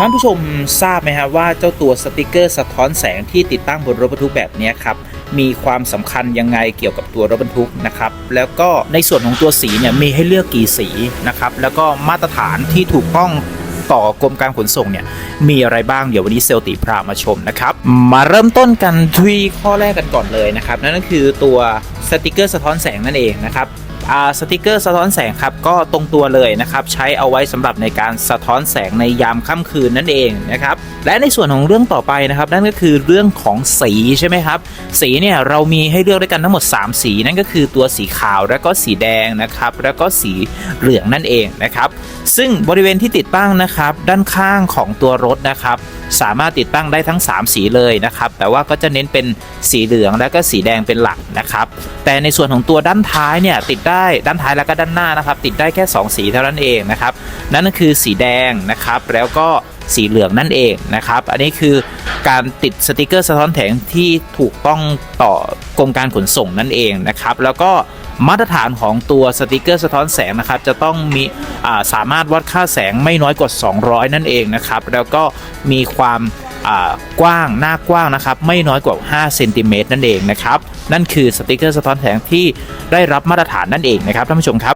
ท่านผู้ชมทราบไหมครับว่าเจ้าตัวสติกเกอร์สะท้อนแสงที่ติดตั้งบนรถบรรทุกแบบนี้ครับมีความสำคัญยังไงเกี่ยวกับตัวรถบรรทุกนะครับแล้วก็ในส่วนของตัวสีเนี่ยมีให้เลือกกี่สีนะครับแล้วก็มาตรฐานที่ถูกต้องต่อกรมการขนส่งเนี่ยมีอะไรบ้างเดี๋ยววันนี้เซลติพรามาชมนะครับ มาเริ่มต้นกันที่ข้อแรกกันก่อนเลยนะครับ นั่นก็คือตัวสติกเกอร์สะท้อนแสงนั่นเองนะครับ สติกเกอร์สะท้อนแสงครับก็ตรงตัวเลยนะครับใช้เอาไว้สำหรับในการสะท้อนแสงในยามค่ำคืนนั่นเองนะครับและในส่วนของเรื่องต่อไปนะครับนั่นก็คือเรื่องของสีใช่ไหมครับสีเนี่ยเรามีให้เลือกด้วยกันทั้งหมด 3 สีนั่นก็คือตัวสีขาวแล้วก็สีแดงนะครับแล้วก็สีเหลืองนั่นเองนะครับซึ่งบริเวณที่ติดตั้งนะครับด้านข้างของตัวรถนะครับสามารถติดตั้งได้ทั้ง 3 สีเลยนะครับแต่ว่าก็จะเน้นเป็นสีเหลืองและก็สีแดงเป็นหลักนะครับแต่ในส่วนของตัวด้านท้ายเนี่ยติดได้ด้านท้ายแล้วก็ด้านหน้านะครับ ติดได้แค่ 2 สีเท่านั้นเองนะครับ นั่นก็คือสีแดงนะครับ แล้วก็สีเหลืองนั่นเองนะครับ อันนี้คือการติดสติกเกอร์สะท้อนแสงที่ถูกต้องต่อกรมการขนส่งนั่นเองนะครับ แล้วก็มาตรฐานของตัวสติกเกอร์สะท้อนแสงนะครับ จะต้องมีาสามารถวัดค่าแสงไม่น้อยกว่า 200 นั่นเองนะครับ แล้วก็มีความ กว้างหน้ากว้างนะครับไม่น้อยกว่า5เซนติเมตรนั่นเองนะครับนั่นคือสติกเกอร์สะท้อนแสงที่ได้รับมาตรฐานนั่นเองนะครับท่านผู้ชมครับ